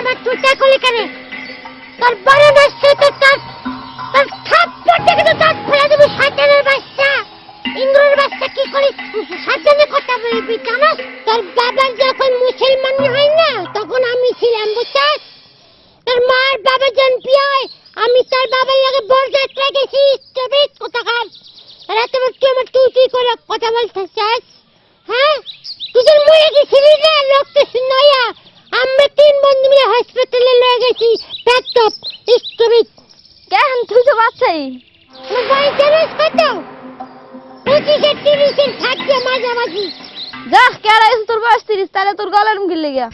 আমার চুটা কলি কেন? তোর বড় নষ্ট তো তোর তোর থাপ্পড় দেখে তো দাঁত ফেলে দেবো শয়তানের বাচ্চা। ইন্দ্রের বাচ্চা কি করিস? সাবধানে কথা বলবি জানাস তোর বাবা যখন মুসলমান হয় না, তখন আমি ছিলাম, বুঝছিস? তোর মার বাবা জন পিয়ায় আমি তোর বাবার লাগে বরযাত্রা গেছি। চবিস কোথাকার? রাতে তুই আমার তুই করে? কথা বলতে চাস হ্যাঁ তুই তোর মরে গেছিলি না রক্ত শুনাইয়া আমরা তিন বন্ধু মিলে হসপিটালে লয়ে প্যাকটপ স্টবিট কেন তুই তো বাচ্চাই তোর বয়স জানিস কত পঁচিশে তিরিশের থাকবে মাঝামাঝি? যা কেডা তোর বয়স তিরিশ, তাহলে তোর গলার মুখে লেগে